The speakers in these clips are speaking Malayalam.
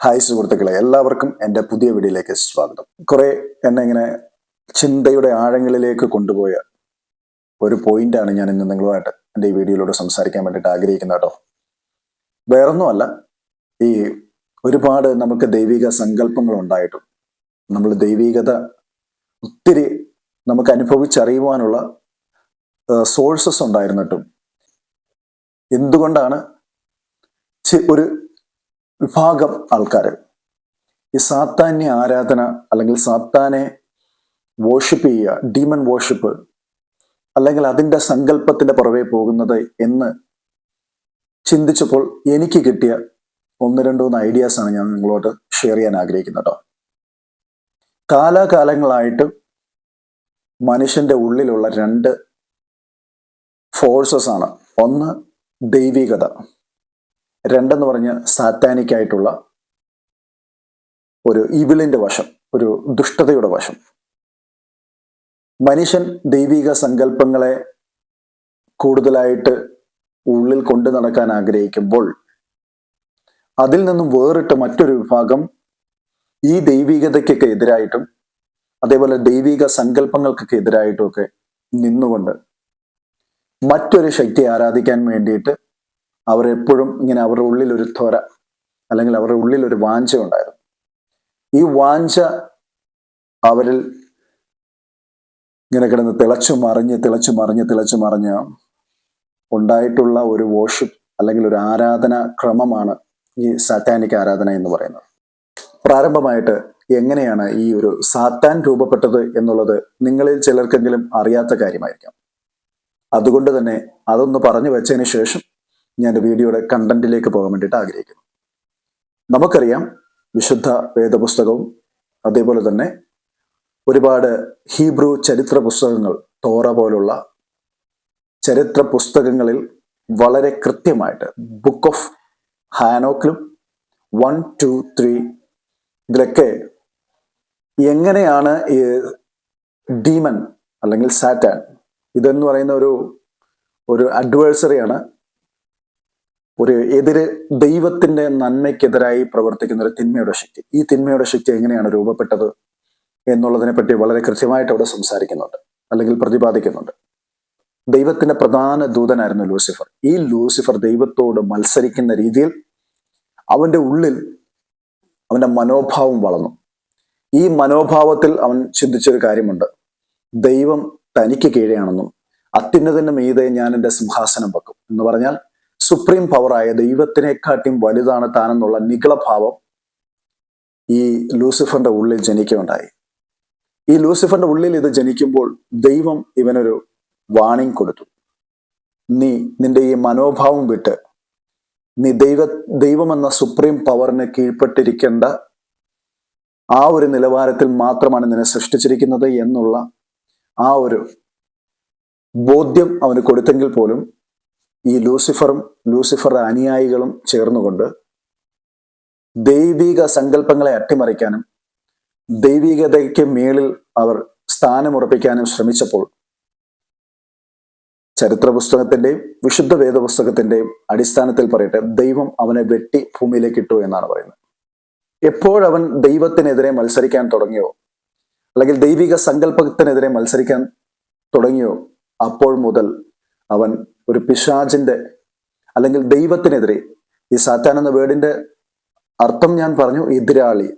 ഹായ് സുഹൃത്തുക്കളെ. എല്ലാവർക്കും എന്റെ പുതിയ വീഡിയോയിലേക്ക് സ്വാഗതം. കുറെ എന്നെ ഇങ്ങനെ ചിന്തയുടെ ആഴങ്ങളിലേക്ക് കൊണ്ടുപോയ ഒരു പോയിന്റാണ് ഞാൻ ഇന്ന് നിങ്ങളുമായിട്ട് എന്റെ ഈ വീഡിയോയിലൂടെ സംസാരിക്കാൻ വേണ്ടിയിട്ട് ആഗ്രഹിക്കുന്നത് കേട്ടോ. വേറൊന്നുമല്ല ഈ ഒരുപാട് നമുക്ക് ദൈവിക സങ്കല്പങ്ങൾ ഉണ്ടായിട്ടും നമ്മൾ ദൈവികത ഒത്തിരി നമുക്ക് അനുഭവിച്ചറിയുവാനുള്ള സോഴ്സസ് ഉണ്ടായിരുന്നിട്ടും എന്തുകൊണ്ടാണ് ഒരു വിഭാഗം ആൾക്കാർ ഈ സാത്താന്യ ആരാധന അല്ലെങ്കിൽ സാത്താനെ വോഷിപ്പ് ചെയ്യുക ഡീമൺ വോഷിപ്പ് അല്ലെങ്കിൽ അതിന്റെ സങ്കല്പത്തിന്റെ പുറകെ പോകുന്നത് എന്ന് ചിന്തിച്ചപ്പോൾ എനിക്ക് കിട്ടിയ ഒന്ന് രണ്ട് മൂന്ന് ഐഡിയാസ് ആണ് ഞാൻ നിങ്ങളോട് ഷെയർ ചെയ്യാൻ ആഗ്രഹിക്കുന്നത് കാലാകാലങ്ങളായിട്ട് മനുഷ്യന്റെ ഉള്ളിലുള്ള രണ്ട് ഫോഴ്സസ് ആണ്. ഒന്ന് ദൈവികത. രണ്ടെന്ന് പറഞ്ഞ് സാറ്റാനിക്കായിട്ടുള്ള ഒരു ഇവിളിന്റെ വശം ഒരു ദുഷ്ടതയുടെ വശം. മനുഷ്യൻ ദൈവിക സങ്കല്പങ്ങളെ കൂടുതലായിട്ട് ഉള്ളിൽ കൊണ്ടു നടക്കാൻ ആഗ്രഹിക്കുമ്പോൾ അതിൽ നിന്നും വേറിട്ട് മറ്റൊരു വിഭാഗം ഈ ദൈവികതയ്ക്കൊക്കെ എതിരായിട്ടും അതേപോലെ ദൈവിക സങ്കല്പങ്ങൾക്കൊക്കെ എതിരായിട്ടും ഒക്കെ നിന്നുകൊണ്ട് മറ്റൊരു ശക്തി ആരാധിക്കാൻ വേണ്ടിയിട്ട് അവർ എപ്പോഴും ഇങ്ങനെ അവരുടെ ഉള്ളിൽ ഒരു ത്വര അല്ലെങ്കിൽ അവരുടെ ഉള്ളിൽ ഒരു വാഞ്ച ഉണ്ടായിരുന്നു. ഈ വാഞ്ച അവരിൽ ഇങ്ങനെ കിടന്ന് തിളച്ചു മറിഞ്ഞ് തിളച്ചു മറിഞ്ഞ് തിളച്ചു മറിഞ്ഞ് ഉണ്ടായിട്ടുള്ള ഒരു വോഷിപ്പ് അല്ലെങ്കിൽ ഒരു ആരാധന ക്രമമാണ് ഈ സാറ്റാനിക് ആരാധന എന്ന് പറയുന്നത്. പ്രാരംഭമായിട്ട് എങ്ങനെയാണ് ഈ ഒരു സാത്താൻ രൂപപ്പെട്ടത് എന്നുള്ളത് നിങ്ങളിൽ ചിലർക്കെങ്കിലും അറിയാത്ത കാര്യമായിരിക്കാം. അതുകൊണ്ട് തന്നെ അതൊന്ന് പറഞ്ഞു വെച്ചതിന് ശേഷം ഞാൻ വീഡിയോയുടെ കണ്ടന്റിലേക്ക് പോകാൻ വേണ്ടിയിട്ട് ആഗ്രഹിക്കുന്നു. നമുക്കറിയാം വിശുദ്ധ വേദപുസ്തകവും അതേപോലെ തന്നെ ഒരുപാട് ഹീബ്രു ചരിത്ര പുസ്തകങ്ങൾ തോറ പോലുള്ള ചരിത്ര പുസ്തകങ്ങളിൽ വളരെ കൃത്യമായിട്ട് ബുക്ക് ഓഫ് ഹാനോക്കിലും വൺ ടു ത്രീ ഇതിലൊക്കെ എങ്ങനെയാണ് ഈ ഡീമൻ അല്ലെങ്കിൽ സാറ്റാൻ ഇതെന്ന് പറയുന്ന ഒരു ഒരു അഡ്വേഴ്സറിയാണ് ഒരു എതിര് ദൈവത്തിന്റെ നന്മയ്ക്കെതിരായി പ്രവർത്തിക്കുന്ന ഒരു തിന്മയുടെ ശക്തി. ഈ തിന്മയുടെ ശക്തി എങ്ങനെയാണ് രൂപപ്പെട്ടത് എന്നുള്ളതിനെ പറ്റി വളരെ കൃത്യമായിട്ട് അവിടെ സംസാരിക്കുന്നുണ്ട്. അല്ലെങ്കിൽ പ്രതിപാദിക്കുന്നുണ്ട്. ദൈവത്തിന്റെ പ്രധാന ദൂതനായിരുന്നു ലൂസിഫർ. ഈ ലൂസിഫർ ദൈവത്തോട് മത്സരിക്കുന്ന രീതിയിൽ അവന്റെ ഉള്ളിൽ അവന്റെ മനോഭാവം വളർന്നു. ഈ മനോഭാവത്തിൽ അവൻ ചിന്തിച്ചൊരു കാര്യമുണ്ട്. ദൈവം തനിക്ക് കീഴെയാണെന്നും അത്യുന്നതിന് മീതെ ഞാൻ എന്റെ സിംഹാസനം വെക്കും എന്ന് പറഞ്ഞാൽ സുപ്രീം പവറായ ദൈവത്തിനെക്കാട്ടിയും വലുതാണ് താനെന്നുള്ള നികളഭാവം ഈ ലൂസിഫറിന്റെ ഉള്ളിൽ ജനിക്കുകയുണ്ടായി. ഈ ലൂസിഫറിന്റെ ഉള്ളിൽ ഇത് ജനിക്കുമ്പോൾ ദൈവം ഇവനൊരു വാണിംഗ് കൊടുത്തു. നീ നിന്റെ ഈ മനോഭാവം വിട്ട് നീ ദൈവ ദൈവമെന്ന സുപ്രീം പവറിന് കീഴ്പ്പെട്ടിരിക്കേണ്ട ആ ഒരു നിലവാരത്തിൽ മാത്രമാണ് നിന്നെ സൃഷ്ടിച്ചിരിക്കുന്നത് എന്നുള്ള ആ ഒരു ബോധ്യം അവന് കൊടുത്തെങ്കിൽ പോലും ഈ ലൂസിഫറും ലൂസിഫറുടെ അനുയായികളും ചേർന്നുകൊണ്ട് ദൈവിക സങ്കല്പങ്ങളെ അട്ടിമറിക്കാനും ദൈവികതയ്ക്ക് മേളിൽ അവർ സ്ഥാനമുറപ്പിക്കാനും ശ്രമിച്ചപ്പോൾ ചരിത്ര പുസ്തകത്തിന്റെയും വിശുദ്ധ വേദപുസ്തകത്തിന്റെയും അടിസ്ഥാനത്തിൽ പറയട്ടെ ദൈവം അവനെ വെട്ടി ഭൂമിയിലേക്ക് ഇട്ടു എന്നാണ് പറയുന്നത്. എപ്പോഴവൻ ദൈവത്തിനെതിരെ മത്സരിക്കാൻ തുടങ്ങിയോ അല്ലെങ്കിൽ ദൈവിക സങ്കല്പത്തിനെതിരെ മത്സരിക്കാൻ തുടങ്ങിയോ അപ്പോൾ മുതൽ അവൻ ഒരു പിശാചിന്റെ അല്ലെങ്കിൽ ദൈവത്തിനെതിരെ ഈ സാത്താൻ എന്ന വേർഡിന്റെ അർത്ഥം ഞാൻ പറഞ്ഞു എതിരാളി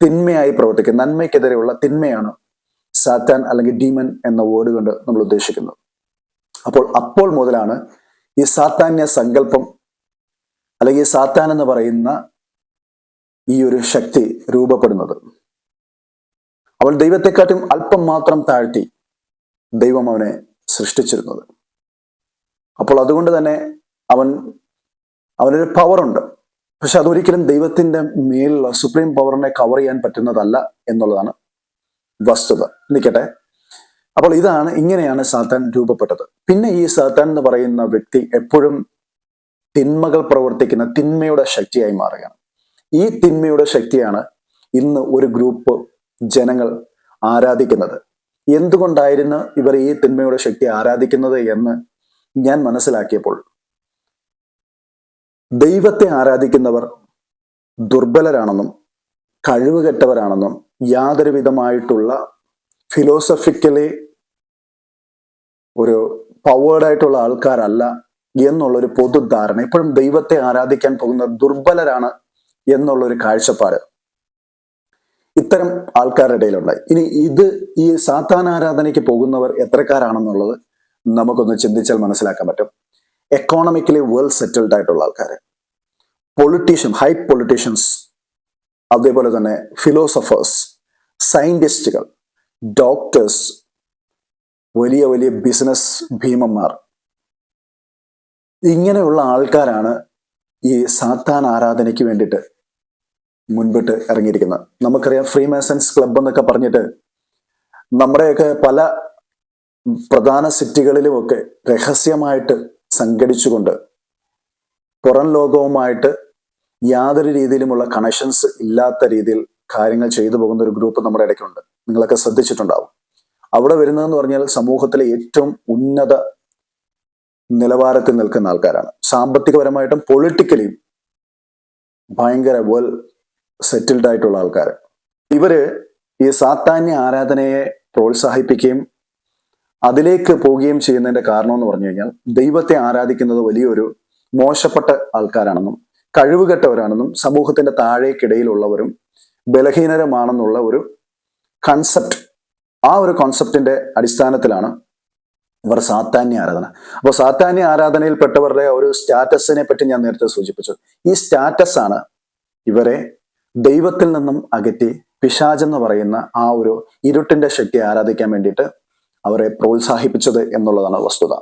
തിന്മയായി പ്രവർത്തിക്കുക നന്മയ്ക്കെതിരെയുള്ള തിന്മയാണ് സാത്താൻ അല്ലെങ്കിൽ ഡീമൻ എന്ന വേർഡ് കൊണ്ട് നമ്മൾ ഉദ്ദേശിക്കുന്നത്. അപ്പോൾ അപ്പോൾ മുതലാണ് ഈ സാത്താന്യ സങ്കല്പം അല്ലെങ്കിൽ സാത്താൻ എന്ന് പറയുന്ന ഈ ഒരു ശക്തി രൂപപ്പെടുന്നത്. അവൾ ദൈവത്തെക്കാട്ടും അല്പം മാത്രം താഴ്ത്തി ദൈവം അവനെ സൃഷ്ടിച്ചിരുന്നത്. അപ്പോൾ അതുകൊണ്ട് തന്നെ അവൻ അവനൊരു പവറുണ്ട് പക്ഷെ അതൊരിക്കലും ദൈവത്തിന്റെ മേലുള്ള സുപ്രീം പവറിനെ കവർ ചെയ്യാൻ പറ്റുന്നതല്ല എന്നുള്ളതാണ് വസ്തുത. നിൽക്കട്ടെ. അപ്പോൾ ഇതാണ് ഇങ്ങനെയാണ് സാത്താൻ രൂപപ്പെട്ടത്. പിന്നെ ഈ സാത്താൻ എന്ന് പറയുന്ന വ്യക്തി എപ്പോഴും തിന്മകൾ പ്രവർത്തിക്കുന്ന തിന്മയുടെ ശക്തിയായി മാറുകയാണ്. ഈ തിന്മയുടെ ശക്തിയാണ് ഇന്ന് ഒരു ഗ്രൂപ്പ് ജനങ്ങൾ ആരാധിക്കുന്നത്. എന്തുകൊണ്ടായിരുന്നു ഇവർ ഈ തിന്മയുടെ ശക്തി ആരാധിക്കുന്നത് എന്ന് ഞാൻ മനസ്സിലാക്കിയപ്പോൾ ദൈവത്തെ ആരാധിക്കുന്നവർ ദുർബലരാണെന്നും കഴിവുകെട്ടവരാണെന്നും യാതൊരു വിധമായിട്ടുള്ള ഫിലോസഫിക്കലി ഒരു പവേർഡായിട്ടുള്ള ആൾക്കാരല്ല എന്നുള്ളൊരു പൊതുധാരണ. ഇപ്പോഴും ദൈവത്തെ ആരാധിക്കാൻ പോകുന്ന ദുർബലരാണ് എന്നുള്ളൊരു കാഴ്ചപ്പാട് ഇത്തരം ആൾക്കാരുടെ ഇടയിലുണ്ട്. ഇനി ഇത് ഈ സാത്താൻ ആരാധനയ്ക്ക് പോകുന്നവർ എത്രക്കാരാണെന്നുള്ളത് നമുക്കൊന്ന് ചിന്തിച്ചാൽ മനസ്സിലാക്കാൻ പറ്റും. എക്കോണമിക്കലി വെൽ സെറ്റിൽഡ് ആയിട്ടുള്ള ആൾക്കാർ പൊളിറ്റീഷ്യൻ ഹൈ പൊളിറ്റീഷ്യൻസ് അതേപോലെ തന്നെ ഫിലോസഫേഴ്സ് സയന്റിസ്റ്റുകൾ ഡോക്ടേഴ്സ് വലിയ വലിയ ബിസിനസ് ഭീമന്മാർ ഇങ്ങനെയുള്ള ആൾക്കാരാണ് ഈ സാത്താൻ ആരാധനയ്ക്ക് വേണ്ടിയിട്ട് മുൻപിട്ട് ഇറങ്ങിയിരിക്കുന്നത്. നമുക്കറിയാം ഫ്രീ മാസൻസ് ക്ലബ് എന്നൊക്കെ പറഞ്ഞിട്ട് നമ്മുടെയൊക്കെ പല പ്രധാന സിറ്റികളിലുമൊക്കെ രഹസ്യമായിട്ട് സംഘടിച്ചുകൊണ്ട് പുറം ലോകവുമായിട്ട് യാതൊരു രീതിയിലുമുള്ള കണക്ഷൻസ് ഇല്ലാത്ത രീതിയിൽ കാര്യങ്ങൾ ചെയ്തു പോകുന്ന ഒരു ഗ്രൂപ്പ് നമ്മുടെ ഇടയ്ക്കുണ്ട്. നിങ്ങളൊക്കെ ശ്രദ്ധിച്ചിട്ടുണ്ടാവും. അവിടെ വരുന്നതെന്ന് പറഞ്ഞാൽ സമൂഹത്തിലെ ഏറ്റവും ഉന്നത നിലവാരത്തിൽ നിൽക്കുന്ന ആൾക്കാരാണ്. സാമ്പത്തികപരമായിട്ടും പൊളിറ്റിക്കലിയും ഭയങ്കര വെൽ സെറ്റിൽഡ് ആയിട്ടുള്ള ആൾക്കാർ ഇവർ ഈ സാത്താന്യ ആരാധനയെ പ്രോത്സാഹിപ്പിക്കുകയും അതിലേക്ക് പോവുകയും ചെയ്യുന്നതിന്റെ കാരണം എന്ന് പറഞ്ഞു കഴിഞ്ഞാൽ ദൈവത്തെ ആരാധിക്കുന്നത് വലിയൊരു മോശപ്പെട്ട ആൾക്കാരാണെന്നും കഴിവുകെട്ടവരാണെന്നും സമൂഹത്തിന്റെ താഴേക്കിടയിലുള്ളവരും ബലഹീനരമാണെന്നുള്ള ഒരു കൺസെപ്റ്റ് ആ ഒരു കോൺസെപ്റ്റിന്റെ അടിസ്ഥാനത്തിലാണ് ഇവർ സാത്താന്യ ആരാധന. അപ്പോൾ സാത്താന്യ ആരാധനയിൽപ്പെട്ടവരുടെ ഒരു സ്റ്റാറ്റസിനെ പറ്റി ഞാൻ നേരത്തെ സൂചിപ്പിച്ചു. ഈ സ്റ്റാറ്റസ് ആണ് ഇവരെ ദൈവത്തിൽ നിന്നും അകറ്റി പിശാജ് എന്ന് പറയുന്ന ആ ഒരു ഇരുട്ടിന്റെ ശക്തി ആരാധിക്കാൻ വേണ്ടിയിട്ട് അവരെ പ്രോത്സാഹിപ്പിച്ചത് എന്നുള്ളതാണ് വസ്തുത.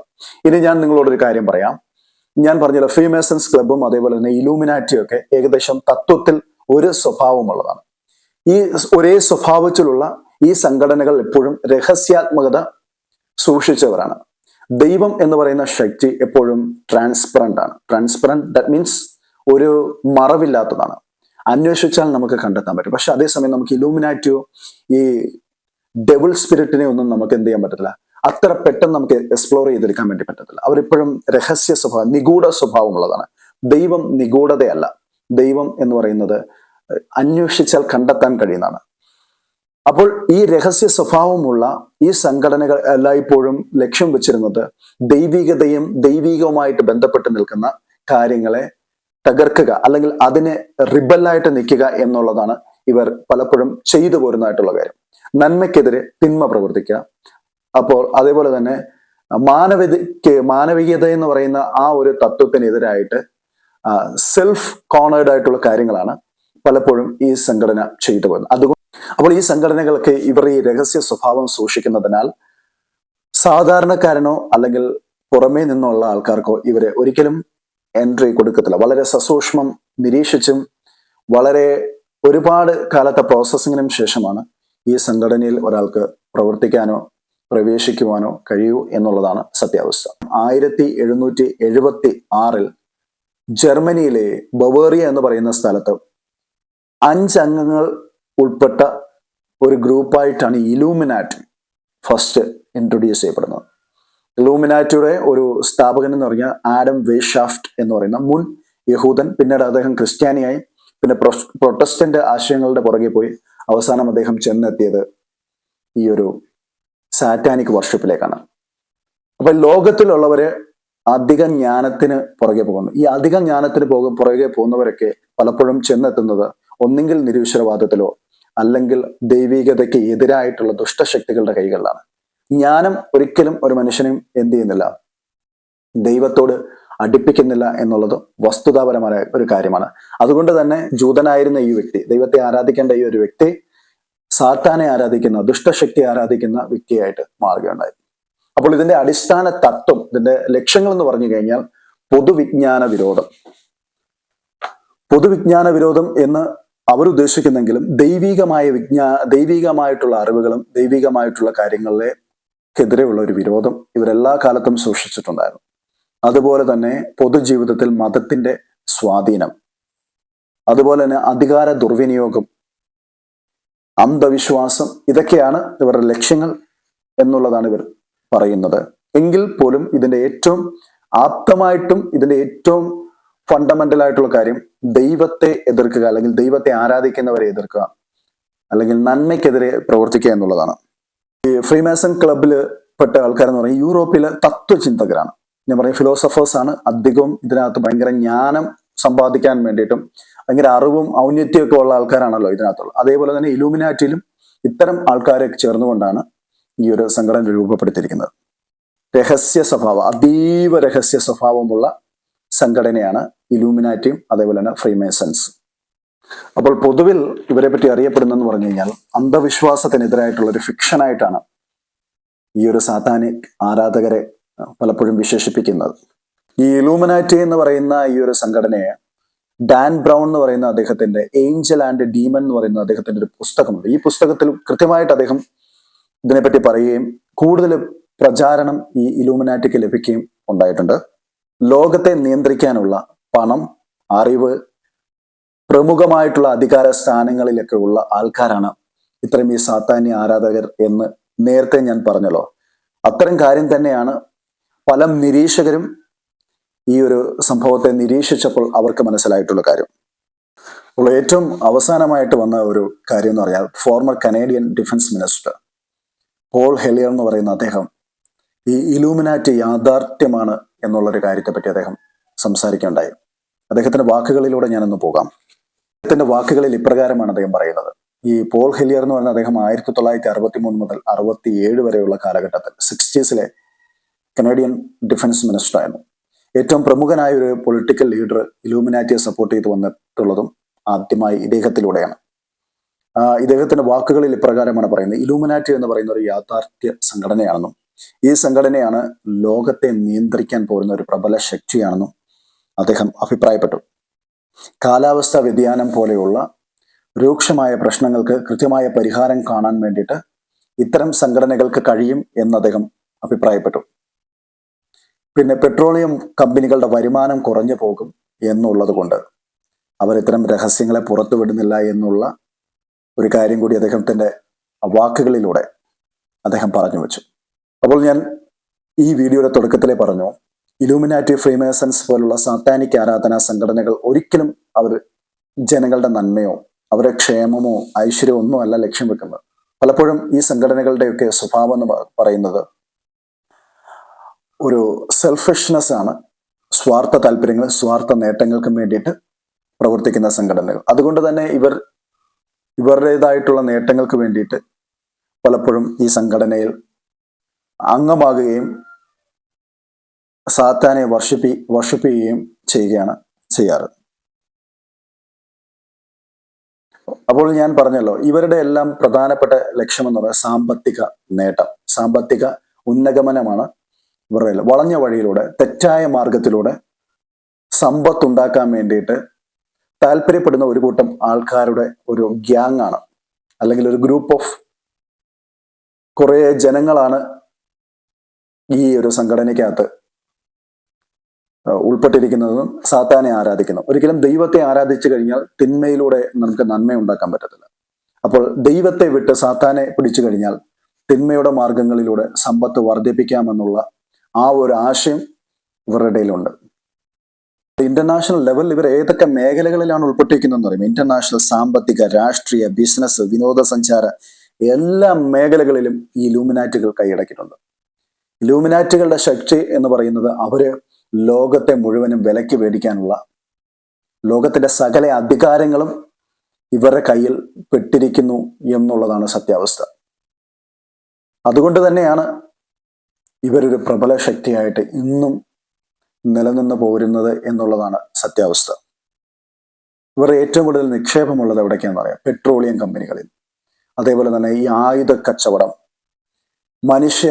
ഇനി ഞാൻ നിങ്ങളോടൊരു കാര്യം പറയാം. ഞാൻ പറഞ്ഞല്ലോ ഫ്രീമേസൺസ് ക്ലബും അതേപോലെ തന്നെ ഇലൂമിനാറ്റിയും ഒക്കെ ഏകദേശം തത്വത്തിൽ ഒരു സ്വഭാവമുള്ളതാണ്. ഈ ഒരേ സ്വഭാവത്തിലുള്ള ഈ സംഘടനകൾ എപ്പോഴും രഹസ്യാത്മകത സൂക്ഷിച്ചവരാണ്. ദൈവം എന്ന് പറയുന്ന ശക്തി എപ്പോഴും ട്രാൻസ്പെറന്റ് ആണ്. ട്രാൻസ്പെറന്റ് ദാറ്റ് മീൻസ് ഒരു മറവില്ലാത്തതാണ്. അന്വേഷിച്ചാൽ നമുക്ക് കണ്ടെത്താൻ പറ്റും. പക്ഷെ അതേസമയം നമുക്ക് ഇലൂമിനാറ്റിയോ ഈ ഡെവിൾ സ്പിരിറ്റിനെ ഒന്നും നമുക്ക് എന്ത് ചെയ്യാൻ പറ്റത്തില്ല. അത്ര പെട്ടെന്ന് നമുക്ക് എക്സ്പ്ലോർ ചെയ്തെടുക്കാൻ വേണ്ടി പറ്റത്തില്ല. അവരിപ്പോഴും രഹസ്യ സ്വഭാവം നിഗൂഢ സ്വഭാവമുള്ളതാണ്. ദൈവം നിഗൂഢതയല്ല. ദൈവം എന്ന് പറയുന്നത് അന്വേഷിച്ചാൽ കണ്ടെത്താൻ കഴിയുന്നതാണ്. അപ്പോൾ ഈ രഹസ്യ സ്വഭാവമുള്ള ഈ സംഘടനകൾ എല്ലായ്പ്പോഴും ലക്ഷ്യം വെച്ചിരുന്നത് ദൈവികതയും ദൈവികവുമായിട്ട് ബന്ധപ്പെട്ട് നിൽക്കുന്ന കാര്യങ്ങളെ തകർക്കുക അല്ലെങ്കിൽ അതിനെ റിബലായിട്ട് നിൽക്കുക എന്നുള്ളതാണ് ഇവർ പലപ്പോഴും ചെയ്തു പോരുന്നതായിട്ടുള്ള കാര്യം. നന്മയ്ക്കെതിരെ തിന്മ പ്രവർത്തിക്കുക. അപ്പോൾ അതേപോലെ തന്നെ മാനവിക മാനവികത എന്ന് പറയുന്ന ആ ഒരു തത്വത്തിനെതിരായിട്ട് സെൽഫ് കോണേഡ് ആയിട്ടുള്ള കാര്യങ്ങളാണ് പലപ്പോഴും ഈ സംഘടന ചെയ്തു പോകുന്നത്. അതുകൊണ്ട് അപ്പോൾ ഈ സംഘടനകളൊക്കെ ഇവർ ഈ രഹസ്യ സ്വഭാവം സൂക്ഷിക്കുന്നതിനാൽ സാധാരണക്കാരനോ അല്ലെങ്കിൽ പുറമേ നിന്നുള്ള ആൾക്കാർക്കോ ഇവരെ ഒരിക്കലും എൻട്രി കൊടുക്കത്തില്ല. വളരെ സസൂക്ഷ്മം നിരീക്ഷിച്ചും വളരെ ഒരുപാട് കാലത്തെ പ്രോസസ്സിങ്ങിനും ശേഷമാണ് ഈ സംഘടനയിൽ ഒരാൾക്ക് പ്രവർത്തിക്കാനോ പ്രവേശിക്കുവാനോ കഴിയൂ എന്നുള്ളതാണ് സത്യാവസ്ഥ. ആയിരത്തി എഴുന്നൂറ്റി എഴുപത്തി ആറിൽ ജർമ്മനിയിലെ ബവേറിയ എന്ന് പറയുന്ന സ്ഥലത്ത് അഞ്ചംഗങ്ങൾ ഉൾപ്പെട്ട ഒരു ഗ്രൂപ്പായിട്ടാണ് ഇലൂമിനാറ്റ് ഫസ്റ്റ് ഇൻട്രൊഡ്യൂസ് ചെയ്യപ്പെടുന്നത്. ഇലൂമിനാറ്റിയുടെ ഒരു സ്ഥാപകൻ എന്ന് പറഞ്ഞാൽ ആഡം വേഷാഫ്റ്റ് എന്ന് പറയുന്ന മുൻ യഹൂദൻ പിന്നീട് അദ്ദേഹം ക്രിസ്ത്യാനിയായി പിന്നെ പ്രൊട്ടസ്റ്റന്റ് ആശയങ്ങളുടെ പുറകെ പോയി അവസാനം അദ്ദേഹം ചെന്നെത്തിയത് ഈ ഒരു സാറ്റാനിക് വർഷിപ്പിലേക്കാണ് അപ്പൊ ലോകത്തിലുള്ളവര് അധിക ജ്ഞാനത്തിന് പുറകെ പോകുന്നു. ഈ അധിക ജ്ഞാനത്തിന് പോകും പുറകെ പോകുന്നവരൊക്കെ പലപ്പോഴും ചെന്നെത്തുന്നത് ഒന്നെങ്കിൽ നിരീശ്വരവാദത്തിലോ അല്ലെങ്കിൽ ദൈവികതയ്ക്ക് എതിരായിട്ടുള്ള ദുഷ്ടശക്തികളുടെ കൈകളിലാണ്. ജ്ഞാനം ഒരിക്കലും ഒരു മനുഷ്യനെയും എന്ത് ചെയ്യുന്നില്ല. ദൈവത്തോട് അടുപ്പിക്കുന്നില്ല എന്നുള്ളത് വസ്തുതാപരമായ ഒരു കാര്യമാണ്. അതുകൊണ്ട് തന്നെ ജൂതനായിരുന്ന ഈ വ്യക്തി ദൈവത്തെ ആരാധിക്കേണ്ട ഈ ഒരു വ്യക്തി സാത്താനെ ആരാധിക്കുന്ന ദുഷ്ടശക്തി ആരാധിക്കുന്ന വ്യക്തിയായിട്ട് മാറുകയുണ്ടായി. അപ്പോൾ ഇതിന്റെ അടിസ്ഥാന തത്വം ഇതിന്റെ ലക്ഷ്യങ്ങൾ എന്ന് പറഞ്ഞു കഴിഞ്ഞാൽ പൊതുവിജ്ഞാന വിരോധം. പൊതുവിജ്ഞാന വിരോധം എന്ന് അവരുദ്ദേശിക്കുന്നെങ്കിലും ദൈവികമായ വിജ്ഞാ ദൈവികമായിട്ടുള്ള അറിവുകളും ദൈവികമായിട്ടുള്ള കാര്യങ്ങളിലെക്കെതിരെയുള്ള ഒരു വിരോധം ഇവരെല്ലാ കാലത്തും സൂക്ഷിച്ചിട്ടുണ്ടായിരുന്നു. അതുപോലെ തന്നെ പൊതുജീവിതത്തിൽ മതത്തിന്റെ സ്വാധീനം. അതുപോലെ തന്നെ അധികാര ദുർവിനിയോഗം അന്ധവിശ്വാസം ഇതൊക്കെയാണ് ഇവരുടെ ലക്ഷ്യങ്ങൾ എന്നുള്ളതാണ് ഇവർ പറയുന്നത്. എങ്കിൽ പോലും ഇതിന്റെ ഏറ്റവും ആപ്തമായിട്ടും ഇതിന്റെ ഏറ്റവും ഫണ്ടമെന്റൽ ആയിട്ടുള്ള കാര്യം ദൈവത്തെ എതിർക്കുക അല്ലെങ്കിൽ ദൈവത്തെ ആരാധിക്കുന്നവരെ എതിർക്കുക അല്ലെങ്കിൽ നന്മയ്ക്കെതിരെ പ്രവർത്തിക്കുക എന്നുള്ളതാണ്. ഈ ഫ്രീമാസൺ ക്ലബിൽ പെട്ട ആൾക്കാരെന്ന് പറഞ്ഞാൽ യൂറോപ്പിലെ തത്വചിന്തകരാണ്. ഞാൻ പറയും ഫിലോസഫേഴ്സാണ് അധികവും ഇതിനകത്ത് ഭയങ്കര ജ്ഞാനം സമ്പാദിക്കാൻ വേണ്ടിയിട്ടും ഭയങ്കര അറിവും ഔന്നത്യവും ഉള്ള ആൾക്കാരാണല്ലോ ഇതിനകത്തുള്ളത്. അതേപോലെ തന്നെ ഇലൂമിനാറ്റിലും ഇത്തരം ആൾക്കാരെ ചേർന്നുകൊണ്ടാണ് ഈ ഒരു സംഘടന രൂപപ്പെടുത്തിയിരിക്കുന്നത്. രഹസ്യ സ്വഭാവം അതീവ രഹസ്യ സ്വഭാവമുള്ള സംഘടനയാണ് ഇലൂമിനാറ്റിയും അതേപോലെ തന്നെ ഫ്രീമേസൺസ്. അപ്പോൾ പൊതുവിൽ ഇവരെ പറ്റി അറിയപ്പെടുന്നെന്ന് പറഞ്ഞു കഴിഞ്ഞാൽ അന്ധവിശ്വാസത്തിനെതിരായിട്ടുള്ള ഒരു ഫിക്ഷനായിട്ടാണ് ഈ ഒരു സാത്താനിക് ആരാധകരെ പലപ്പോഴും വിശേഷിപ്പിക്കുന്നത്. ഈ ഇലൂമിനാറ്റി എന്ന് പറയുന്ന ഈ ഒരു സംഘടനയെ ഡാൻ ബ്രൗൺ എന്ന് പറയുന്ന അദ്ദേഹത്തിന്റെ ഏഞ്ചൽ ആൻഡ് ഡീമൻ എന്ന് പറയുന്ന അദ്ദേഹത്തിന്റെ ഒരു പുസ്തകമുണ്ട്. ഈ പുസ്തകത്തിൽ കൃത്യമായിട്ട് അദ്ദേഹം ഇതിനെപ്പറ്റി പറയുകയും കൂടുതൽ പ്രചാരണം ഈ ഇലൂമിനാറ്റിക്ക് ലഭിക്കുകയും ഉണ്ടായിട്ടുണ്ട്. ലോകത്തെ നിയന്ത്രിക്കാനുള്ള പണം അറിവ് പ്രമുഖമായിട്ടുള്ള അധികാര സ്ഥാനങ്ങളിലൊക്കെ ഉള്ള ആൾക്കാരാണ് ഇത്രയും ഈ സാത്താന്യ ആരാധകർ എന്ന് നേരത്തെ ഞാൻ പറഞ്ഞല്ലോ. അത്തരം കാര്യം തന്നെയാണ് പല നിരീക്ഷകരും ഈ ഒരു സംഭവത്തെ നിരീക്ഷിച്ചപ്പോൾ അവർക്ക് മനസ്സിലായിട്ടുള്ള കാര്യം. അപ്പോൾ ഏറ്റവും അവസാനമായിട്ട് വന്ന ഒരു കാര്യം എന്ന് പറഞ്ഞാൽ former Canadian defence minister Paul Hellyer എന്ന് പറയുന്ന അദ്ദേഹം ഈ ഇലൂമിനാറ്റി യാഥാർത്ഥ്യമാണ് എന്നുള്ളൊരു കാര്യത്തെപ്പറ്റി അദ്ദേഹം സംസാരിക്കുകയുണ്ടായി. അദ്ദേഹത്തിന്റെ വാക്കുകളിലൂടെ ഞാനൊന്ന് പോകാം. അദ്ദേഹത്തിന്റെ വാക്കുകളിൽ ഇപ്രകാരമാണ് അദ്ദേഹം പറയുന്നത്. ഈ പോൾ ഹെലിയർ എന്ന് പറയുന്ന അദ്ദേഹം ആയിരത്തി തൊള്ളായിരത്തി അറുപത്തി മൂന്ന് മുതൽ അറുപത്തി ഏഴ് വരെയുള്ള കാലഘട്ടത്തിൽ സിക്സ്റ്റീസിലെ കനേഡിയൻ ഡിഫൻസ് മിനിസ്റ്റർ ആയിരുന്നു ഏറ്റവും പ്രമുഖനായ ഒരു പൊളിറ്റിക്കൽ ലീഡർ ഇലൂമിനാറ്റിയെ സപ്പോർട്ട് ചെയ്ത് വന്നിട്ടുള്ളതും ആദ്യമായി ഇദ്ദേഹത്തിലൂടെയാണ്. ഇദ്ദേഹത്തിന്റെ വാക്കുകളിൽ ഇപ്രകാരമാണ് പറയുന്നത്. ഇലൂമിനാറ്റി എന്ന് പറയുന്ന ഒരു യാഥാർത്ഥ്യ സംഘടനയാണെന്നും ഈ സംഘടനയാണ് ലോകത്തെ നിയന്ത്രിക്കാൻ പോരുന്ന ഒരു പ്രബല ശക്തിയാണെന്നും അദ്ദേഹം അഭിപ്രായപ്പെട്ടു. കാലാവസ്ഥാ വ്യതിയാനം പോലെയുള്ള രൂക്ഷമായ പ്രശ്നങ്ങൾക്ക് കൃത്യമായ പരിഹാരം കാണാൻ വേണ്ടിയിട്ട് ഇത്തരം സംഘടനകൾക്ക് കഴിയും എന്ന് അദ്ദേഹം അഭിപ്രായപ്പെട്ടു. പിന്നെ പെട്രോളിയം കമ്പനികളുടെ വരുമാനം കുറഞ്ഞു പോകും എന്നുള്ളത് കൊണ്ട് അവർ ഇത്തരം രഹസ്യങ്ങളെ പുറത്തുവിടുന്നില്ല എന്നുള്ള ഒരു കാര്യം കൂടി അദ്ദേഹത്തിന്റെ വാക്കുകളിലൂടെ അദ്ദേഹം പറഞ്ഞു വെച്ചു. അപ്പോൾ ഞാൻ ഈ വീഡിയോയുടെ തുടക്കത്തിലെ പറഞ്ഞു ഇലൂമിനാറ്റി ഫ്രീമേസൺസ് പോലുള്ള സാത്താനിക് ആരാധനാ സംഘടനകൾ ഒരിക്കലും അവർ ജനങ്ങളുടെ നന്മയോ അവരുടെ ക്ഷേമമോ ഐശ്വര്യമോ ഒന്നും അല്ല ലക്ഷ്യം വെക്കുന്നത്. പലപ്പോഴും ഈ സംഘടനകളുടെയൊക്കെ സ്വഭാവം എന്ന് പറയുന്നത് ഒരു സെൽഫിഷ്നെസ് ആണ് സ്വാർത്ഥ താല്പര്യങ്ങൾ സ്വാർത്ഥ നേട്ടങ്ങൾക്കും വേണ്ടിയിട്ട് പ്രവർത്തിക്കുന്ന സംഘടനകൾ. അതുകൊണ്ട് തന്നെ ഇവർ ഇവരുടേതായിട്ടുള്ള നേട്ടങ്ങൾക്ക് വേണ്ടിയിട്ട് പലപ്പോഴും ഈ സംഘടനയിൽ അംഗമാകുകയും സാത്താനെ വർഷിപ്പി വർഷിപ്പിക്കുകയും ചെയ്യുകയാണ് ചെയ്യാറ്. അപ്പോൾ ഞാൻ പറഞ്ഞല്ലോ ഇവരുടെ എല്ലാം പ്രധാനപ്പെട്ട ലക്ഷ്യം എന്ന് പറയുന്നത് സാമ്പത്തിക നേട്ടം. സാമ്പത്തിക ഉന്നഗമനമാണ് ഇവരുടെ വളഞ്ഞ വഴിയിലൂടെ തെറ്റായ മാർഗത്തിലൂടെ സമ്പത്ത് ഉണ്ടാക്കാൻ വേണ്ടിയിട്ട് താല്പര്യപ്പെടുന്ന ഒരു കൂട്ടം ആൾക്കാരുടെ ഒരു ഗ്യാങ് ആണ്. അല്ലെങ്കിൽ ഒരു ഗ്രൂപ്പ് ഓഫ് കുറെ ജനങ്ങളാണ് ഈ ഒരു സംഘടനയ്ക്കകത്ത് ഉൾപ്പെട്ടിരിക്കുന്നതും. സാത്താനെ ആരാധിക്കുന്നു. ഒരിക്കലും ദൈവത്തെ ആരാധിച്ചു കഴിഞ്ഞാൽ തിന്മയിലൂടെ നമുക്ക് നന്മ ഉണ്ടാക്കാൻ പറ്റത്തില്ല. അപ്പോൾ ദൈവത്തെ വിട്ട് സാത്താനെ പിടിച്ചു കഴിഞ്ഞാൽ തിന്മയുടെ മാർഗങ്ങളിലൂടെ സമ്പത്ത് വർദ്ധിപ്പിക്കാമെന്നുള്ള ആ ഒരു ആശയം ഇവരുടെ ഇടയിലുണ്ട്. ഇന്റർനാഷണൽ ലെവലിൽ ഇവർ ഏതൊക്കെ മേഖലകളിലാണ് ഉൾപ്പെട്ടിരിക്കുന്നതെന്ന് പറയും ഇന്റർനാഷണൽ സാമ്പത്തിക രാഷ്ട്രീയ ബിസിനസ് വിനോദസഞ്ചാര എല്ലാ മേഖലകളിലും ഈ ലൂമിനാറ്റുകൾ കൈയടക്കിയിട്ടുണ്ട്. ലൂമിനാറ്റുകളുടെ ശക്തി എന്ന് പറയുന്നത് അവർ ലോകത്തെ മുഴുവനും വിലയ്ക്ക് മേടിക്കാനുള്ള ലോകത്തിന്റെ സകല അധികാരങ്ങളും ഇവരുടെ കയ്യിൽ പെട്ടിരിക്കുന്നു എന്നുള്ളതാണ് സത്യാവസ്ഥ. അതുകൊണ്ട് തന്നെയാണ് ഇവരൊരു പ്രബല ശക്തിയായിട്ട് ഇന്നും നിലനിന്ന് പോരുന്നത് എന്നുള്ളതാണ് സത്യാവസ്ഥ. ഇവർ ഏറ്റവും കൂടുതൽ നിക്ഷേപമുള്ളത് എവിടേക്കാന്ന് പറയാം. പെട്രോളിയം കമ്പനികളിൽ. അതേപോലെ തന്നെ ഈ ആയുധ കച്ചവടം. മനുഷ്യ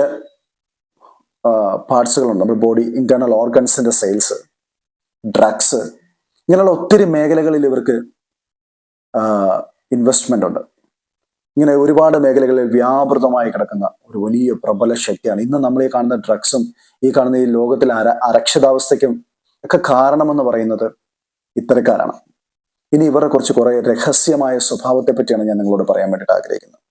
പാർട്സുകളുണ്ട്. നമ്മുടെ ബോഡി ഇന്റേണൽ ഓർഗൻസിന്റെ സെയിൽസ് ഡ്രഗ്സ് ഇങ്ങനെയുള്ള ഒത്തിരി മേഖലകളിൽ ഇവർക്ക് ഇൻവെസ്റ്റ്മെന്റ് ഉണ്ട്. ഇങ്ങനെ ഒരുപാട് മേഖലകളിൽ വ്യാപൃതമായി കിടക്കുന്ന ഒരു വലിയ പ്രബല ശക്തിയാണ്. ഇന്ന് നമ്മൾ ഈ കാണുന്ന ഡ്രഗ്സും ഈ കാണുന്ന ഈ ലോകത്തിലെ അര അരക്ഷിതാവസ്ഥയ്ക്കും ഒക്കെ കാരണമെന്ന് പറയുന്നത് ഇത്തരക്കാരാണ്. ഇനി ഇവരെ കുറിച്ച് കുറെ രഹസ്യമായ സ്വഭാവത്തെ പറ്റിയാണ് ഞാൻ നിങ്ങളോട് പറയാൻ വേണ്ടിയിട്ട് ആഗ്രഹിക്കുന്നത്.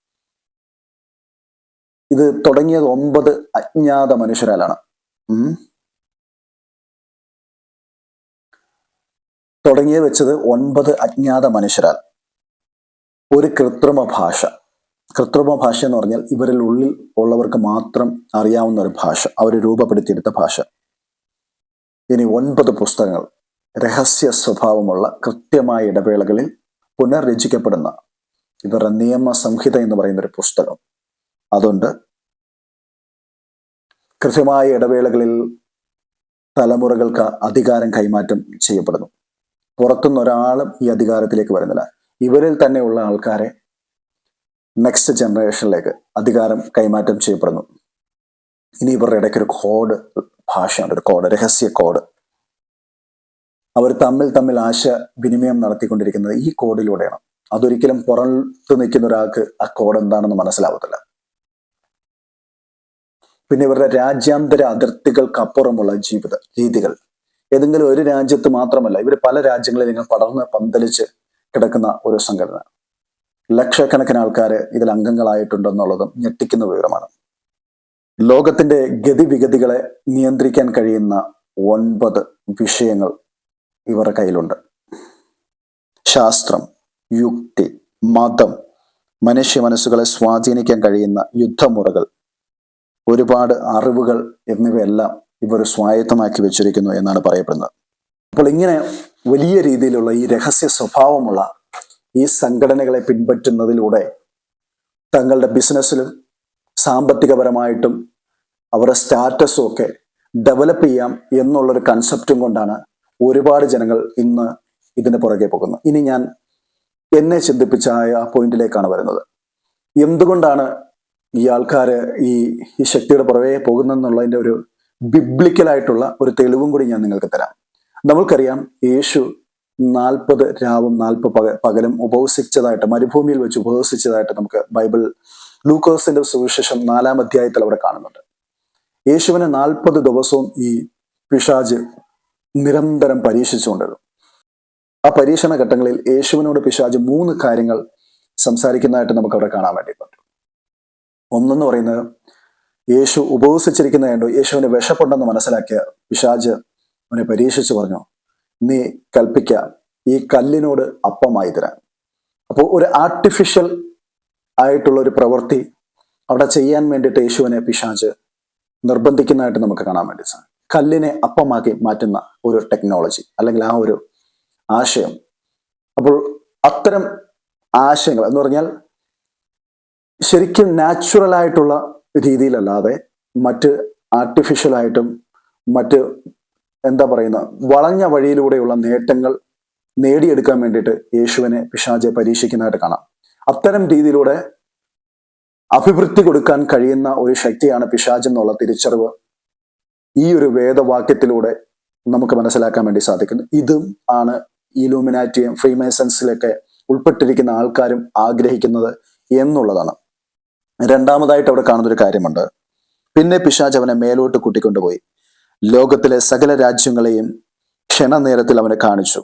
ഇത് തുടങ്ങിയത് ഒമ്പത് അജ്ഞാത മനുഷ്യരാലാണ്. തുടങ്ങിയ വെച്ചത് ഒൻപത് അജ്ഞാത മനുഷ്യരാൽ. ഒരു കൃത്രിമ ഭാഷ. കൃത്രിമ ഭാഷ എന്ന് പറഞ്ഞാൽ ഇവരിൽ ഉള്ളിൽ ഉള്ളവർക്ക് മാത്രം അറിയാവുന്ന ഒരു ഭാഷ. അവർ രൂപപ്പെടുത്തിയെടുത്ത ഭാഷ. ഇനി ഒൻപത് പുസ്തകങ്ങൾ. രഹസ്യ സ്വഭാവമുള്ള കൃത്യമായ ഇടവേളകളിൽ പുനർരചിക്കപ്പെടുന്ന ഇവരുടെ നിയമ സംഹിത എന്ന് പറയുന്ന ഒരു പുസ്തകം. അതുണ്ട് കൃത്യമായ ഇടവേളകളിൽ തലമുറകൾക്ക് അധികാരം കൈമാറ്റം ചെയ്യപ്പെടുന്നു. പുറത്തുനിന്ന് ഒരാളും ഈ അധികാരത്തിലേക്ക് വരുന്നില്ല. ഇവരിൽ തന്നെയുള്ള ആൾക്കാരെ നെക്സ്റ്റ് ജനറേഷനിലേക്ക് അധികാരം കൈമാറ്റം ചെയ്യപ്പെടുന്നു. ഇനി ഇവരുടെ ഇടയ്ക്ക് ഒരു കോഡ് ഭാഷയുണ്ട് ഒരു കോഡ് രഹസ്യ കോഡ് അവർ തമ്മിൽ തമ്മിൽ ആശ വിനിമയം നടത്തിക്കൊണ്ടിരിക്കുന്നത് ഈ കോഡിലൂടെയാണ് അതൊരിക്കലും പുറത്ത് നിൽക്കുന്ന ഒരാൾക്ക് ആ കോഡ് എന്താണെന്ന് മനസ്സിലാവത്തില്ല. പിന്നെ ഇവരുടെ രാജ്യാന്തര അതിർത്തികൾക്കപ്പുറമുള്ള ജീവിത രീതികൾ. ഏതെങ്കിലും ഒരു രാജ്യത്ത് മാത്രമല്ല ഇവർ പല രാജ്യങ്ങളിൽ നിങ്ങൾ പടർന്ന് പന്തലിച്ച് കിടക്കുന്ന ഒരു സംഘടന. ലക്ഷക്കണക്കിന് ആൾക്കാർ ഇതിൽ അംഗങ്ങളായിട്ടുണ്ടെന്നുള്ളതും ഞെട്ടിക്കുന്ന വിവരമാണ്. ലോകത്തിന്റെ ഗതിവിഗതികളെ നിയന്ത്രിക്കാൻ കഴിയുന്ന ഒൻപത് വിഷയങ്ങൾ ഇവരുടെ കയ്യിലുണ്ട്. ശാസ്ത്രം യുക്തി മതം മനുഷ്യ മനസ്സുകളെ സ്വാധീനിക്കാൻ കഴിയുന്ന യുദ്ധമുറകൾ ഒരുപാട് അറിവുകൾ എന്നിവയെല്ലാം ഇവർ സ്വായത്തമാക്കി വെച്ചിരിക്കുന്നു എന്നാണ് പറയപ്പെടുന്നത്. അപ്പോൾ ഇങ്ങനെ വലിയ രീതിയിലുള്ള ഈ രഹസ്യ സ്വഭാവമുള്ള ഈ സംഘടനകളെ പിൻപറ്റുന്നതിലൂടെ തങ്ങളുടെ ബിസിനസ്സിലും സാമ്പത്തികപരമായിട്ടും അവരുടെ സ്റ്റാറ്റസും ഒക്കെ ഡെവലപ്പ് ചെയ്യാം എന്നുള്ളൊരു കൺസെപ്റ്റും കൊണ്ടാണ് ഒരുപാട് ജനങ്ങൾ ഇന്ന് ഇതിന് പുറകെ പോകുന്നത്. ഇനി ഞാൻ എന്നെ ചിന്തിപ്പിച്ച ആ പോയിന്റിലേക്കാണ് വരുന്നത്. എന്തുകൊണ്ടാണ് ഈ ആൾക്കാര് ഈ ഈ ശക്തിയുടെ പുറകെ പോകുന്നതെന്നുള്ളതിന്റെ ഒരു ബിബ്ലിക്കലായിട്ടുള്ള ഒരു തെളിവും കൂടി ഞാൻ നിങ്ങൾക്ക് തരാം. നമ്മൾക്കറിയാം യേശു നാൽപ്പത് രാവും നാൽപ്പത് പക പകലും ഉപവസിച്ചതായിട്ട് മരുഭൂമിയിൽ വെച്ച് ഉപവസിച്ചതായിട്ട് നമുക്ക് ബൈബിൾ ലൂക്കോസിന്റെ സുവിശേഷം നാലാം അധ്യായത്തിൽ അവിടെ കാണുന്നുണ്ട്. യേശുവിനെ നാൽപ്പത് ദിവസവും ഈ പിശാജ് നിരന്തരം പരീക്ഷിച്ചുകൊണ്ടിരുന്നു. ആ പരീക്ഷണ ഘട്ടങ്ങളിൽ യേശുവിനോട് പിശാജ് മൂന്ന് കാര്യങ്ങൾ സംസാരിക്കുന്നതായിട്ട് നമുക്ക് അവിടെ കാണാൻ വേണ്ടി പറ്റും ഒന്നെന്ന് പറയുന്നത് യേശു ഉപവസിച്ചിരിക്കുന്നതുകൊണ്ട് യേശുവിന് വിഷപ്പുണ്ടെന്ന് മനസ്സിലാക്കിയ പിശാജ് അവനെ പരീക്ഷിച്ചു പറഞ്ഞു നീ കൽപ്പിക്ക ഈ കല്ലിനോട് അപ്പമായി തരാൻ. അപ്പോൾ ഒരു ആർട്ടിഫിഷ്യൽ ആയിട്ടുള്ള ഒരു പ്രവൃത്തി അവിടെ ചെയ്യാൻ വേണ്ടിയിട്ട് യേശുവിനെ പിശാജ് നിർബന്ധിക്കുന്നതായിട്ട് നമുക്ക് കാണാൻ വേണ്ടി സാധിക്കും. കല്ലിനെ അപ്പമാക്കി മാറ്റുന്ന ഒരു ടെക്നോളജി അല്ലെങ്കിൽ ആ ഒരു ആശയം. അപ്പോൾ അത്തരം ആശയങ്ങൾ എന്ന് പറഞ്ഞാൽ ശരിക്കും നാച്ചുറലായിട്ടുള്ള രീതിയിലല്ലാതെ മറ്റ് ആർട്ടിഫിഷ്യലായിട്ടും മറ്റ് എന്താ പറയുന്ന വളഞ്ഞ വഴിയിലൂടെയുള്ള നേട്ടങ്ങൾ നേടിയെടുക്കാൻ വേണ്ടിയിട്ട് യേശുവിനെ പിശാചെ പരീക്ഷിക്കുന്നതായിട്ട് കാണാം. അത്തരം രീതിയിലൂടെ അഭിവൃദ്ധി കൊടുക്കാൻ കഴിയുന്ന ഒരു ശക്തിയാണ് പിശാജ് എന്നുള്ള തിരിച്ചറിവ് ഈ ഒരു വേദവാക്യത്തിലൂടെ നമുക്ക് മനസ്സിലാക്കാൻ വേണ്ടി സാധിക്കുന്നു. ഇതും ആണ് ഈ ലൂമിനാറ്റിയും ഫ്രീമേസൺസിലൊക്കെ ഉൾപ്പെട്ടിരിക്കുന്ന ആൾക്കാരും ആഗ്രഹിക്കുന്നത് എന്നുള്ളതാണ്. രണ്ടാമതായിട്ട് അവിടെ കാണുന്നൊരു കാര്യമുണ്ട്. പിന്നെ പിശാജ് അവനെ മേലോട്ട് കൂട്ടിക്കൊണ്ടുപോയി. ലോകത്തിലെ സകല രാജ്യങ്ങളെയും ക്ഷണനേരത്തിൽ അവനെ കാണിച്ചു.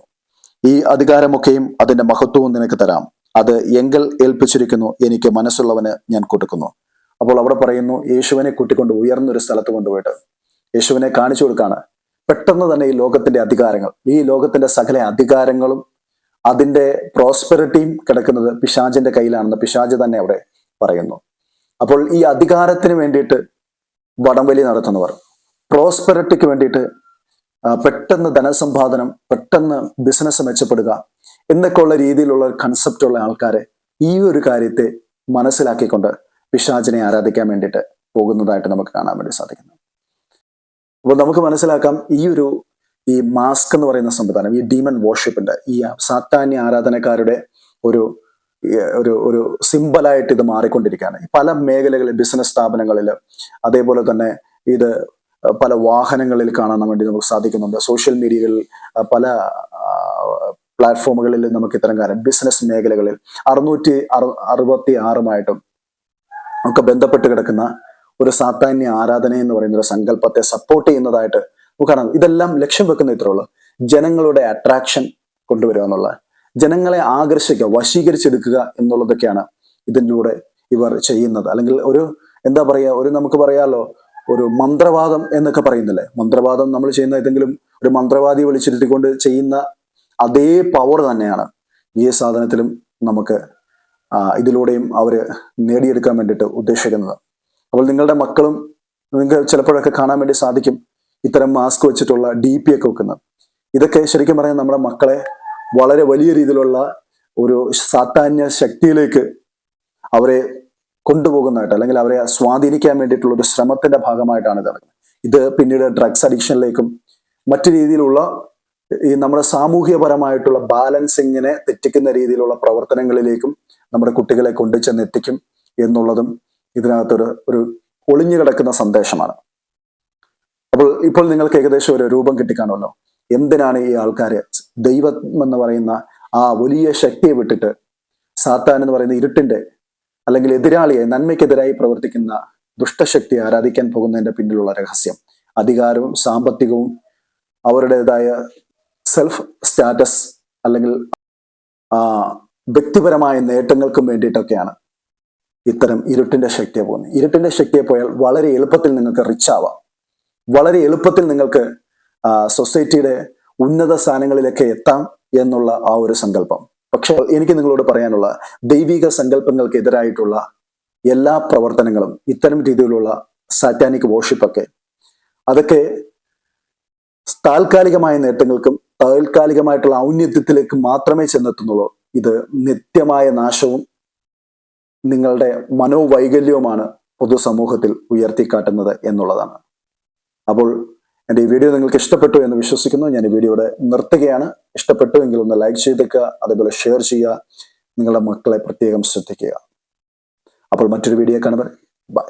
ഈ അധികാരമൊക്കെയും അതിന്റെ മഹത്വവും നിനക്ക് തരാം. അത് എങ്കിൽ ഏൽപ്പിച്ചിരിക്കുന്നു. എനിക്ക് മനസ്സുള്ളവന് ഞാൻ കൊടുക്കുന്നു. അപ്പോൾ അവിടെ പറയുന്നു യേശുവിനെ കൂട്ടിക്കൊണ്ട് ഉയർന്നൊരു സ്ഥലത്ത് കൊണ്ടുപോയിട്ട് യേശുവിനെ കാണിച്ചു കൊടുക്കാണ്. പെട്ടെന്ന് തന്നെ ഈ ലോകത്തിന്റെ അധികാരങ്ങൾ ഈ ലോകത്തിന്റെ സകല അധികാരങ്ങളും അതിന്റെ പ്രോസ്പെറിറ്റിയും കിടക്കുന്നത് പിശാജിന്റെ കയ്യിലാണെന്ന് പിശാജ് തന്നെ അവിടെ പറയുന്നു. അപ്പോൾ ഈ അധികാരത്തിന് വേണ്ടിയിട്ട് വടംവലി നടത്തുന്നവർ പ്രോസ്പെറിറ്റിക്ക് വേണ്ടിയിട്ട് പെട്ടെന്ന് ധനസമ്പാദനം പെട്ടെന്ന് ബിസിനസ് മെച്ചപ്പെടുക എന്നൊക്കെ ഉള്ള രീതിയിലുള്ള ഒരു കൺസെപ്റ്റ് ഉള്ള ആൾക്കാരെ ഈ ഒരു കാര്യത്തെ മനസ്സിലാക്കിക്കൊണ്ട് പിശാചിനെ ആരാധിക്കാൻ വേണ്ടിയിട്ട് പോകുന്നതായിട്ട് നമുക്ക് കാണാൻ വേണ്ടി സാധിക്കുന്നു. അപ്പോൾ നമുക്ക് മനസ്സിലാക്കാം ഈ ഒരു ഈ മാസ്ക് എന്ന് പറയുന്ന സംവിധാനം ഈ ഡീമൺ വർഷിപ്പിന്റെ ഈ സാത്താന്യ ആരാധനക്കാരുടെ ഒരു ഒരു ഒരു സിമ്പിളായിട്ട് ഇത് മാറിക്കൊണ്ടിരിക്കുകയാണ്. പല മേഖലകളിൽ ബിസിനസ് സ്ഥാപനങ്ങളിൽ അതേപോലെ തന്നെ ഇത് പല വാഹനങ്ങളിൽ കാണാൻ വേണ്ടി നമുക്ക് സാധിക്കുന്നുണ്ട്. സോഷ്യൽ മീഡിയകളിൽ പല പ്ലാറ്റ്ഫോമുകളിൽ നമുക്ക് ഇത്തരം കാര്യം ബിസിനസ് മേഖലകളിൽ അറുന്നൂറ്റി അറു അറുപത്തി ആറുമായിട്ടും ഒക്കെ ബന്ധപ്പെട്ട് കിടക്കുന്ന ഒരു സാത്താന്യ ആരാധന എന്ന് പറയുന്ന ഒരു സങ്കല്പത്തെ സപ്പോർട്ട് ചെയ്യുന്നതായിട്ട് നമുക്ക് കാണാം. ഇതെല്ലാം ലക്ഷ്യം വെക്കുന്ന ഇത്രയുള്ളൂ ജനങ്ങളുടെ അട്രാക്ഷൻ കൊണ്ടുവരിക എന്നുള്ള ജനങ്ങളെ ആകർഷിക്കുക വശീകരിച്ചെടുക്കുക എന്നുള്ളതൊക്കെയാണ് ഇതിലൂടെ ഇവർ ചെയ്യുന്നത്. അല്ലെങ്കിൽ ഒരു എന്താ പറയുക ഒരു നമുക്ക് പറയാലോ ഒരു മന്ത്രവാദം എന്നൊക്കെ പറയുന്നില്ലേ? മന്ത്രവാദം നമ്മൾ ചെയ്യുന്ന ഏതെങ്കിലും ഒരു മന്ത്രവാദി വിളിച്ചിരുത്തിക്കൊണ്ട് ചെയ്യുന്ന അതേ പവർ തന്നെയാണ് ഈ സാധനത്തിലും നമുക്ക് ഇതിലൂടെയും അവർ നേടിയെടുക്കാൻ വേണ്ടിയിട്ട് ഉദ്ദേശിക്കുന്നത്. അപ്പോൾ നിങ്ങളുടെ മക്കളും നിങ്ങൾക്ക് ചിലപ്പോഴൊക്കെ കാണാൻ വേണ്ടി സാധിക്കും ഇത്തരം മാസ്ക് വെച്ചിട്ടുള്ള ഡി പി ഒക്കെ വെക്കുന്നത്. ഇതൊക്കെ ശരിക്കും പറയാൻ നമ്മുടെ മക്കളെ വളരെ വലിയ രീതിയിലുള്ള ഒരു സാധാന്യ ശക്തിയിലേക്ക് അവരെ കൊണ്ടുപോകുന്നതായിട്ട് അല്ലെങ്കിൽ അവരെ സ്വാധീനിക്കാൻ വേണ്ടിയിട്ടുള്ള ഒരു ശ്രമത്തിന്റെ ഭാഗമായിട്ടാണ് ഇത് നടക്കുന്നത്. ഇത് പിന്നീട് ഡ്രഗ്സ് അഡിക്ഷനിലേക്കും മറ്റു രീതിയിലുള്ള ഈ നമ്മുടെ സാമൂഹ്യപരമായിട്ടുള്ള ബാലൻസിങ്ങിനെ തെറ്റിക്കുന്ന രീതിയിലുള്ള പ്രവർത്തനങ്ങളിലേക്കും നമ്മുടെ കുട്ടികളെ കൊണ്ടു ചെന്ന് എത്തിക്കും എന്നുള്ളതും ഇതിനകത്തൊരു ഒരു ഒളിഞ്ഞു കിടക്കുന്ന സന്ദേശമാണ്. അപ്പോൾ ഇപ്പോൾ നിങ്ങൾക്ക് ഏകദേശം ഒരു രൂപം കിട്ടിക്കാണുമല്ലോ. എന്തിനാണ് ഈ ആൾക്കാര് ദൈവം എന്ന് പറയുന്ന ആ വലിയ ശക്തിയെ വിട്ടിട്ട് സാത്താൻ എന്ന് പറയുന്ന ഇരുട്ടിന്റെ അല്ലെങ്കിൽ എതിരാളിയെ നന്മയ്ക്കെതിരായി പ്രവർത്തിക്കുന്ന ദുഷ്ടശക്തി ആരാധിക്കാൻ പോകുന്നതിന്റെ പിന്നിലുള്ള രഹസ്യം. അധികാരവും സാമ്പത്തികവും അവരുടേതായ സെൽഫ് സ്റ്റാറ്റസ് അല്ലെങ്കിൽ വ്യക്തിപരമായ നേട്ടങ്ങൾക്കും വേണ്ടിയിട്ടൊക്കെയാണ് ഇത്തരം ഇരുട്ടിന്റെ ശക്തിയെ പോകുന്നത്. ഇരുട്ടിന്റെ ശക്തിയെ പോയാൽ വളരെ എളുപ്പത്തിൽ നിങ്ങൾക്ക് റിച്ച് ആവാം. വളരെ എളുപ്പത്തിൽ നിങ്ങൾക്ക് സൊസൈറ്റിയുടെ ഉന്നത സ്ഥാനങ്ങളിലേക്ക് എത്താം എന്നുള്ള ആ ഒരു സങ്കല്പം. പക്ഷെ എനിക്ക് നിങ്ങളോട് പറയാനുള്ള ദൈവിക സങ്കല്പങ്ങൾക്ക് എതിരായിട്ടുള്ള എല്ലാ പ്രവർത്തനങ്ങളും ഇത്തരം രീതിയിലുള്ള സാറ്റാനിക് വോഷിപ്പൊക്കെ അതൊക്കെ താൽക്കാലികമായ നേട്ടങ്ങൾക്കും താൽക്കാലികമായിട്ടുള്ള ഔന്നത്യത്തിലേക്ക് മാത്രമേ ചെന്നെത്തുന്നുള്ളൂ. ഇത് നിത്യമായ നാശവും നിങ്ങളുടെ മനോവൈകല്യവുമാണ് പൊതുസമൂഹത്തിൽ ഉയർത്തിക്കാട്ടുന്നത് എന്നുള്ളതാണ്. അപ്പോൾ എന്റെ ഈ വീഡിയോ നിങ്ങൾക്ക് ഇഷ്ടപ്പെട്ടു എന്ന് വിശ്വസിക്കുന്നു. ഞാൻ ഈ വീഡിയോയുടെ നിർത്തുകയാണ്. ഇഷ്ടപ്പെട്ടു എങ്കിൽ ഒന്ന് ലൈക്ക് ചെയ്തേക്കുക അതേപോലെ ഷെയർ ചെയ്യുക. നിങ്ങളുടെ മക്കളെ പ്രത്യേകം ശ്രദ്ധിക്കുക. അപ്പോൾ മറ്റൊരു വീഡിയോ കാണുമ്പോൾ ബൈ.